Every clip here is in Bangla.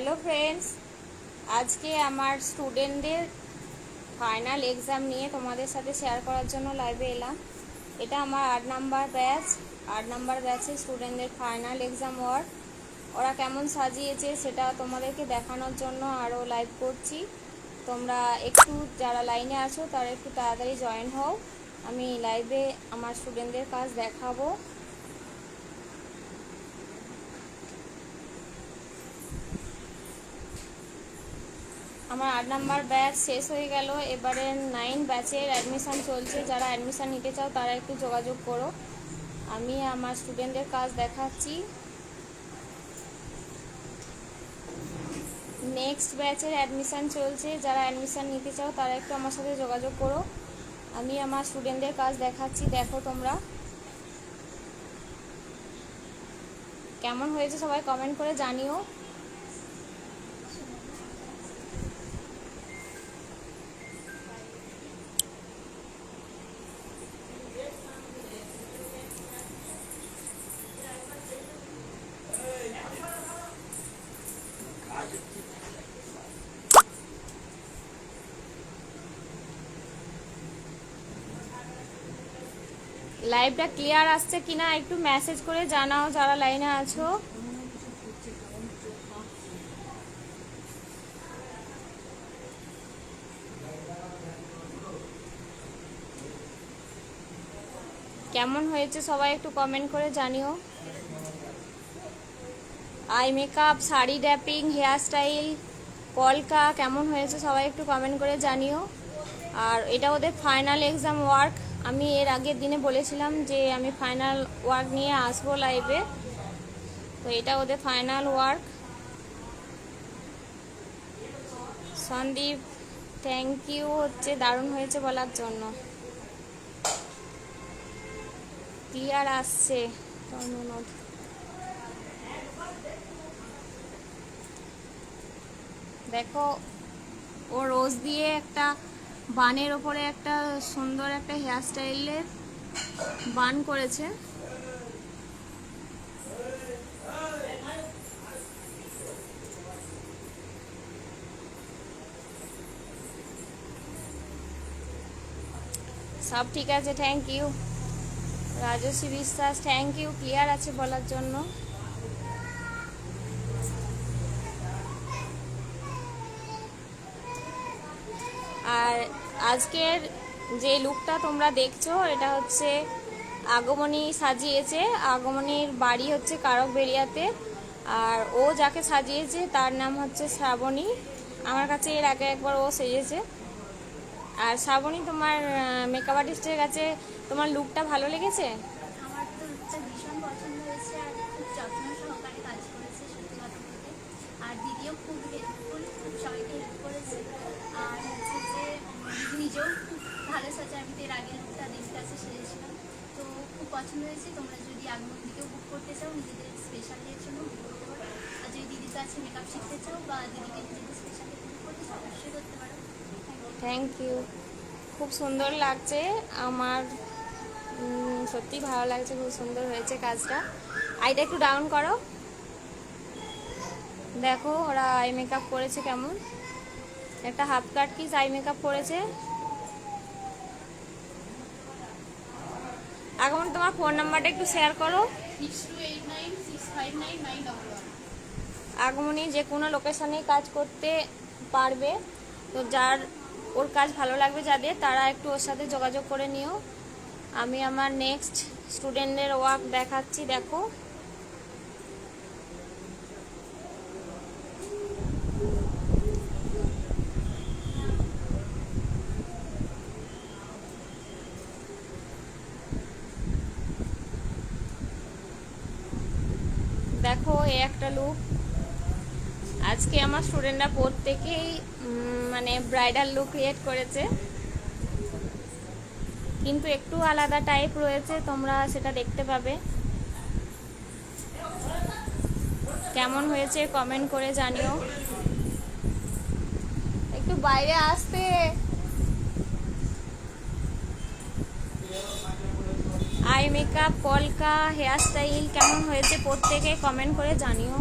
হ্যালো ফ্রেন্ডস আজকে আমার স্টুডেন্টদের ফাইনাল এক্সাম নিয়ে তোমাদের সাথে শেয়ার করার জন্য লাইভে এলাম। এটা আমার আট নাম্বার ব্যাচ আট নাম্বার ব্যাচে স্টুডেন্টদের ফাইনাল এক্সাম ওয়ার্ক ওরা কেমন সাজিয়েছে সেটা তোমাদেরকে দেখানোর জন্য আরও লাইভ করছি। তোমরা একটু যারা লাইনে আছো, তারা একটু তাড়াতাড়ি জয়েন হও। আমি লাইভে আমার স্টুডেন্টদের কাজ দেখাবো। আমার আট নাম্বার ব্যাচ শেষ হয়ে গেল। এবারে নাইন ব্যাচের অ্যাডমিশান চলছে। যারা অ্যাডমিশান নিতে চাও, তারা একটু যোগাযোগ করো। আমি আমার স্টুডেন্টদের কাজ দেখাচ্ছি। নেক্সট ব্যাচের অ্যাডমিশান চলছে। যারা অ্যাডমিশান নিতে চাও, তারা একটু আমার সাথে যোগাযোগ করো। আমি আমার স্টুডেন্টদের কাজ দেখাচ্ছি। দেখো তোমরা। কেমন হয়েছে সবাই কমেন্ট করে জানিও। লাইভটা ক্লিয়ার আসছে কিনা একটু মেসেজ করে জানাও যারা লাইনে আছো। কেমন হয়েছে সবাই একটু কমেন্ট করে জানিও। Eye makeup sari draping hair style কলকা কেমন হয়েছে সবাই একটু কমেন্ট করে জানিও। আর এটা ওদের ফাইনাল এক্সাম ওয়ার্ক আমি এর আগের দিনে বলেছিলাম যে আমি ফাইনাল ওয়ার্ক নিয়ে আসব লাইভে তো এটা ওদের final work Sandeep thank you হচ্ছে, দারুণ হয়েছে বলার জন্য। ক্লিয়ার আসছে দেখো, ও রোজ দিয়ে একটা বানের ওপরে একটা সুন্দর একটা হেয়ার স্টাইলের বান করেছে। সব ঠিক আছে thank you Rajasvi Biswas thank you clear আছে বলার জন্য। আর আজকের যে লুকটা তোমরা দেখছ, এটা হচ্ছে আগমনী সাজিয়েছে। আগমনীর বাড়ি হচ্ছে কারক বেরিয়াতে আর ও যাকে সাজিয়েছে, তার নাম হচ্ছে শ্রাবণী। আমার কাছে এর আগে একবার ও সেজেছে। আর শ্রাবণী, তোমার মেকআপ আর্টিস্টের কাছে তোমার লুকটা ভালো লেগেছে? আমার তো লুকটা ভীষণ পছন্দ হয়েছে আর খুব যত্ন সহকারে কাজ করেছে সত্যি কথা বলতে আর দিদিও খুব হেল্পফুল খুব সবাইকে হেল্প করেছে। আর হচ্ছে যে, নিজেও খুব ভালো সাজে আমি তো এর আগে লুকটা দিদির কাছে সেরেছিলাম তো খুব পছন্দ হয়েছে। তোমরা যদি আগমন দিকেও বুক করতে চাও, নিজেদের স্পেশাল ডের জন্য বুক করতে পারো। আর যদি দিদির কাছে মেকআপ শিখতে চাও বা দিদিকে নিজেদের স্পেশাল বুক করতে চাও, অবশ্যই করতে পারো। থ্যাংক ইউ খুব সুন্দর লাগছে। আমার সত্যি ভালো লাগছে। খুব সুন্দর হয়েছে কাজটা। আইটা একটু ডাউন করো। দেখো ওরা আই মেকআপ করেছে কেমন। একটা half cut crease eye makeup করেছে। এখন তোমার ফোন নাম্বারটা একটু শেয়ার করো। আগমনী যে কোনো লোকেশনে কাজ করতে পারবে। তো যার, ওর কাজ ভালো লাগবে যাদের, তারা একটু ওর সাথে যোগাযোগ করে নিও। আমি আমার নেক্সট স্টুডেন্টদের ওয়ার্ক দেখাচ্ছি দেখো দেখো এই একটা লুক আজকে আমার স্টুডেন্টরা প্রত্যেকেই মানে ব্রাইডাল লুক ক্রিয়েট করেছে। কিন্তু একটু আলাদা টাইপ রয়েছে, তোমরা সেটা দেখতে পাবে। কেমন হয়েছে কমেন্ট করে জানিও। একটু বাইরে আসতে। আই মেকআপ কলকা হেয়ার স্টাইল কেমন হয়েছে প্রত্যেকে কমেন্ট করে জানিও।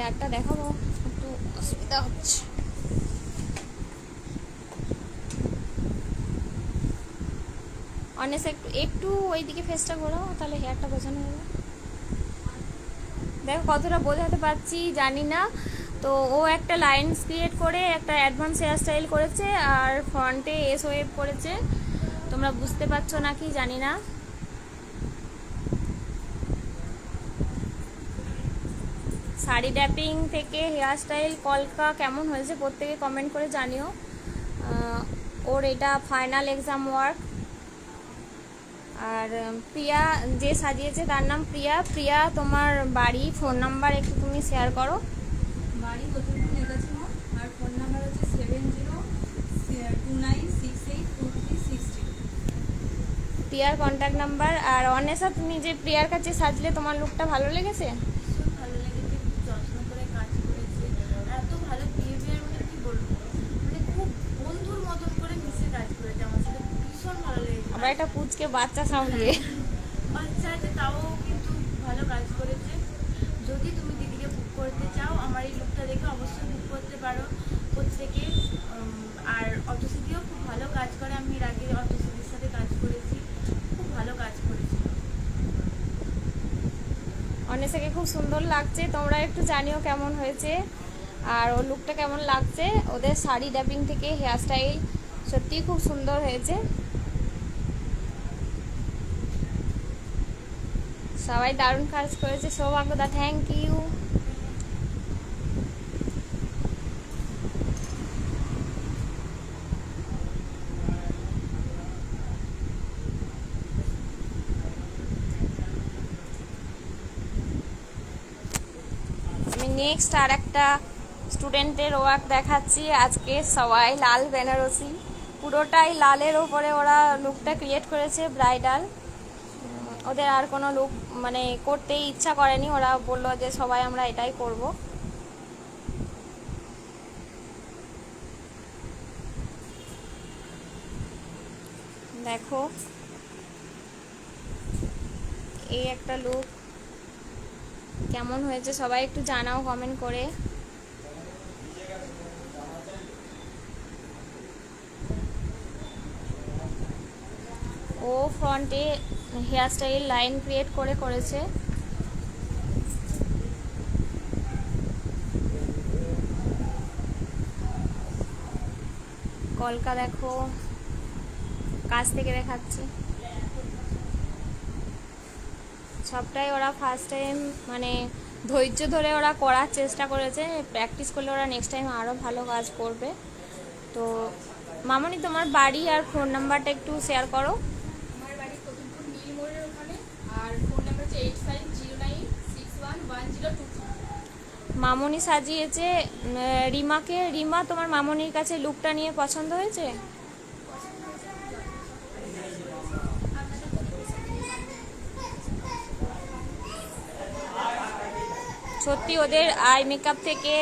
হেয়ারটা দেখাবো, একটু অসুবিধা হচ্ছে। অনেস একটু একটু ওইদিকে ফেসটা ঘোরাও, তাহলে হেয়ারটা বোঝানো যাবে। দেখো কতটা বোঝাতে পারছি, জানি না। তো ও একটা লাইন্স ক্রিয়েট করে, একটা অ্যাডভান্স হেয়ার স্টাইল করেছে, আর ফ্রন্টে এস ওয়েভ করেছে। তোমরা বুঝতে পারছ নাকি? জানি না। শাড়ি ড্যাপিং থেকে হেয়ার স্টাইল কলকা কেমন হয়েছে প্রত্যেকে কমেন্ট করে জানিও। ওর এটা ফাইনাল এক্সাম ওয়ার্ক আর প্রিয়া যে সাজিয়েছে তার নাম প্রিয়া। প্রিয়া তোমার বাড়ি ফোন নাম্বার একটু তুমি শেয়ার করো। বাড়ি আর ফোন নাম্বার হচ্ছে seven zero two nine six eight two three six প্রিয়ার কন্ট্যাক্ট নাম্বার আর অনেসা তুমি যে প্রিয়ার কাছে সাজলে তোমার লুকটা ভালো লেগেছে ভীষণ ভালো লেগেছে খুব যত্ন করে কাজ করেছে আর এত ভালো বিহেভিয়ার মানে কি বলব মানে খুব বন্ধুর মতন করে মিশে কাজ করেছে আমার সাথে ভীষণ একটা পুচকে বাচ্চা সামলিয়ে বাচ্চা আছে তাও কিন্তু ভালো কাজ করেছে। যদি তুমি দিদিকে বুক করতে চাও আমার এই লুকটা দেখে অবশ্যই বুক করতে পারো। প্রত্যেকে আর অটোসিদিও খুব ভালো কাজ করে। আমি এর আগে অটোসিদির সাথে কাজ করেছি খুব ভালো কাজ করেছে। অনেসাকে খুব সুন্দর লাগছে। তোমরা একটু জানিও কেমন হয়েছে আর ওর লুকটা কেমন লাগছে। ওদের শাড়ি ড্যাপিং থেকে হেয়ার স্টাইল সত্যিই খুব সুন্দর হয়েছে। সবাই দারুণ কাজ করেছে। সৌভাগ্যদা থ্যাংক ইউ নেক্সট আর একটা স্টুডেন্টের ওয়ার্ক দেখাচ্ছি। আজকে সবাই লাল বেনারসি। পুরোটাই লালের ওপরে ওরা লুকটা ক্রিয়েট করেছে ব্রাইডাল ওদের আর কোনো লুক মানে করতেই ইচ্ছা করেনি। ওরা বলল যে সবাই আমরা এটাই করব। দেখো, এই একটা লুক কেমন হয়েছে সবাই একটু জানাও কমেন্ট করে। ও ফ্রন্টে হেয়ার স্টাইল লাইন ক্রিয়েট করে করেছে। কলকা দেখো, কাছ থেকে দেখাচ্ছি। সবটাই ওরা ফার্স্ট টাইম মানে ধৈর্য ধরে ওরা করার চেষ্টা করেছে। প্র্যাকটিস করলে ওরা নেক্সট টাইম আরও ভালো কাজ করবে। তো, মামনি, তোমার বাড়ি আর ফোন নাম্বারটা একটু শেয়ার করো আমার বাড়ি কতুলপুর নীল মোড়ের ওখানে আর ফোন নাম্বার হচ্ছে eight five zero nine six one one zero two three Mamoni সাজিয়েছে রিমাকে, রিমা, তোমার মামনির কাছে লুকটা নিয়ে পছন্দ হয়েছে? সত্যি ওদের আই মেকআপ থেকে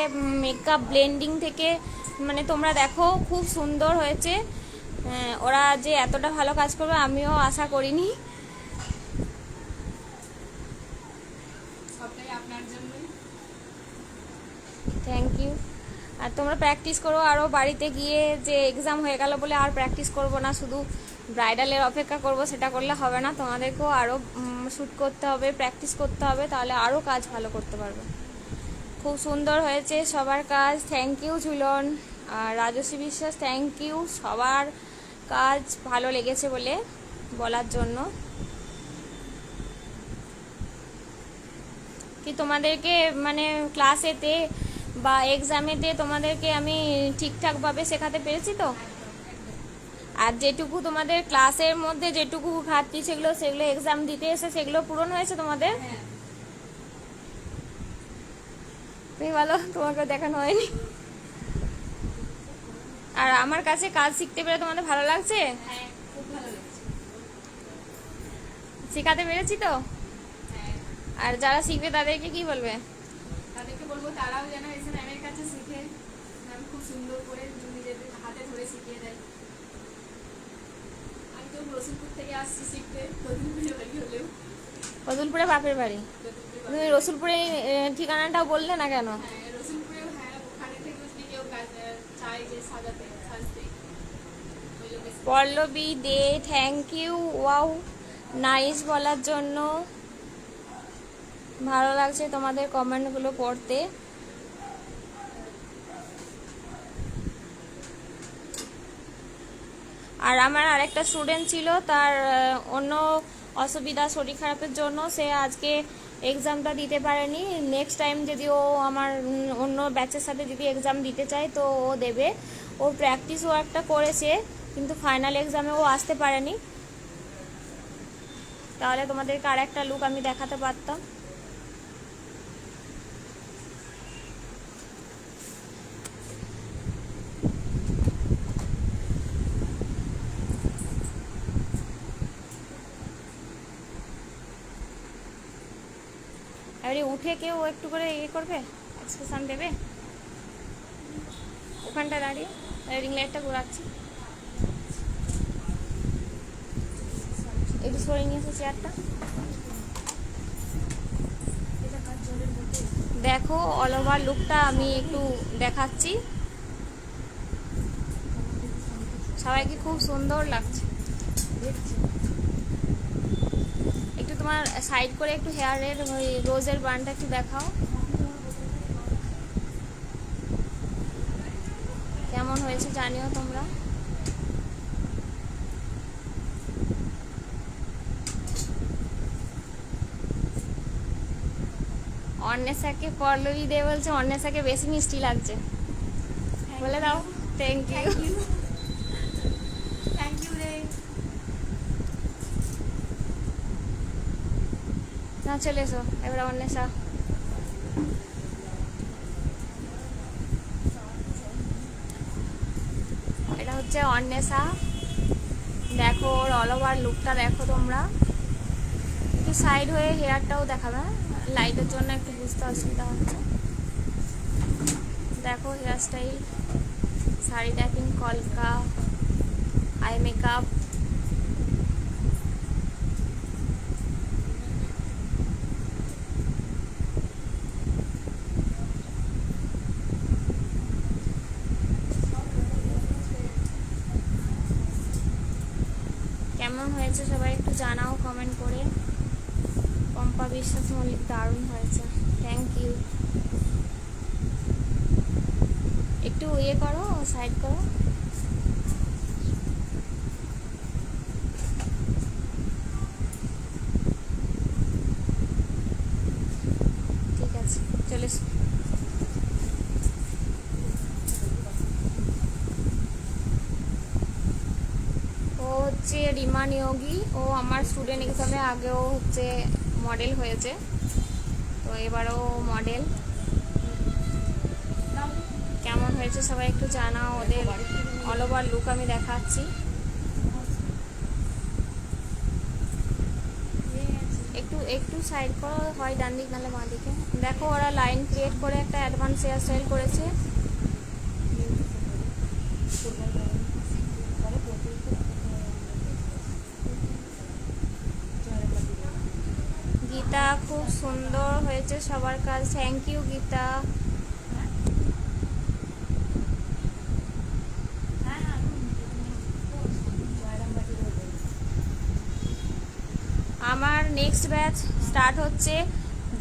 মেকআপ ব্লেন্ডিং থেকে মানে তোমরা দেখো, খুব সুন্দর হয়েছে। ওরা যে এতটা ভালো কাজ করবে, আমিও আশা করিনি। থ্যাংক ইউ আর তোমরা প্র্যাকটিস করো আরও বাড়িতে গিয়ে যে এক্সাম হয়ে গেল বলে আর প্র্যাকটিস করব না, শুধু ব্রাইডালের অপেক্ষা করব, সেটা করলে হবে না। তোমাদেরকেও আরও শ্যুট করতে হবে প্র্যাকটিস করতে হবে, তাহলে আরও কাজ ভালো করতে পারবে। খুব সুন্দর হয়েছে সবার কাজ। Thank you Jhulan. R Rajasvi Biswas thank you সবার কাজ ভালো লেগেছে বলে বলার জন্য। কি তোমাদেরকে মানে ক্লাসেতে বা এক্সামেতে তোমাদেরকে আমি ঠিকঠাকভাবে শেখাতে পেরেছি তো? আর যেটুকু তোমাদের ক্লাসের মধ্যে যেটুকু ঘাটতি সেগুলো সেগুলো এক্সাম দিতে এসে সেগুলো পূরণ হয়েছে তোমাদের? তুমি বলো তোমাকে দেখানো হয়নি। আর আমার কাছে কাজ শিখতে পেরে তোমাদের ভালো লাগছে? শেখাতে পেরেছি তো? আর যারা শিখবে তাদেরকে কি বলবে? বলব তারাও যেন এসে ম্যামের কাছে শিখে। ম্যাম খুব সুন্দর করে নিজেদের হাতে ধরে শিখিয়ে দেয়। আমি তো রসুলপুর থেকে আসছি শিখতে কদিন বাড়ি হলেও। রসুলপুরে বাপের বাড়ি? তুমি রসুলপুরে ঠিকানাটাও বললে না কেন? হ্যাঁ রসুলপুরেও হ্যাঁ ওখানে থেকে যদি কেউ চায় যে সাজাতে সাজতে Pallabi De thank you wow nice বলার জন্য। ভালো লাগছে তোমাদের কমেন্টগুলো পড়তে। আর আমার আরেকটা স্টুডেন্ট ছিল, তার অন্য অসুবিধা, শরীর খারাপের জন্য সে আজকে এক্সামটা দিতে পারেনি। নেক্সট টাইম যদি ও আমার অন্য ব্যাচের সাথে যদি এক্সাম দিতে চায় তো ও দেবে। ও প্র্যাকটিস ওয়ার্কটা করেছে, কিন্তু ফাইনাল এক্সামে ও আসতে পারেনি। তাহলে তোমাদেরকে আর একটা লুক আমি দেখাতে পারতাম এবারে উঠে কেউ একটু করে ইয়ে করবে? এক্সপ্রেশন দেবে? ওখানটা দাঁড়িয়ে রিং লাইটটা ঘোরাচ্ছি। একটু সরে নিয়ে এসো চেয়ারটা দেখো অল ওভার লুকটা আমি একটু দেখাচ্ছি। সবাইকে খুব সুন্দর লাগছে। একটু তোমার সাইড করে একটু হেয়ারের ওই রোজের বানটা একটু দেখাও। কেমন হয়েছে জানিও তোমরা। অন্বেষাকে পল্লবী দে বলছে অন্বেষাকে বেশি মিষ্টি লাগছে। বলে দাও। থ্যাংক ইউ থ্যাংক ইউ রে না, চলে এসো, এবার অন্বেষা এটা হচ্ছে অন্বেষা দেখো ওর অল ওভার লুকটা দেখো তোমরা। একটু সাইড হয়ে হেয়ারটাও দেখাবে লাইটের জন্য একটু বুঝতে অসুবিধা হচ্ছে। দেখো হেয়ার স্টাইল শাড়ি ট্যাপিং কলকা আই মেকআপ কেমন হয়েছে সবাই একটু জানাও কমেন্ট করে। পম্পা বিশ্বাস মল্লিক দারুণ হয়েছে। থ্যাংক ইউ একটু ইয়ে করো সাইড করো ঠিক আছে চলে এসো। ও হচ্ছে রিমা নিয়োগী ও আমার স্টুডেন্ট এক্সামে আগেও হচ্ছে মডেল হয়েছে। তো এবারও মডেল কেমন হয়েছে সবাই একটু জানাও, ওদের অল ওভার লুক আমি দেখাচ্ছি। একটু একটু সাইড করো, হয় ডান দিক নাহলে বাঁ দিকে দেখো ওরা লাইন ক্রিয়েট করে একটা অ্যাডভান্স হেয়ার স্টাইল করেছে গীতা খুব সুন্দর হয়েছে সবার কাজ। Thank you Gita. আমার নেক্সট ব্যাচ স্টার্ট হচ্ছে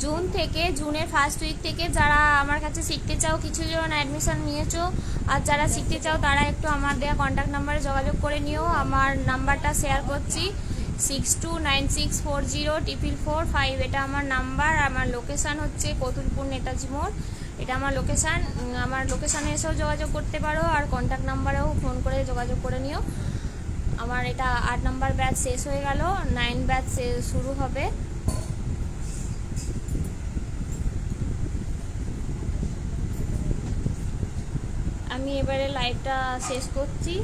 জুন থেকে জুনের ফার্স্ট উইক থেকে। যারা আমার কাছে শিখতে চাও, কিছু জন অ্যাডমিশন নিয়েছো, আর যারা শিখতে চাও, তারা একটু আমার দেওয়া কন্ট্যাক্ট নাম্বারে যোগাযোগ করে নিও। আমার নাম্বারটা শেয়ার করছি। Six two nine six four zero triple four five এটা আমার নাম্বার। আমার লোকেশান হচ্ছে কতুলপুর নেতাজি মোড়। এটা আমার লোকেশান আমার লোকেশানে এসেও যোগাযোগ করতে পারো আর কন্ট্যাক্ট নাম্বারেও ফোন করে যোগাযোগ করে নিও। আমার এটা আট নাম্বার ব্যাচ শেষ হয়ে গেল। নাইন ব্যাচ শুরু হবে। আমি এবারে লাইভটা শেষ করছি।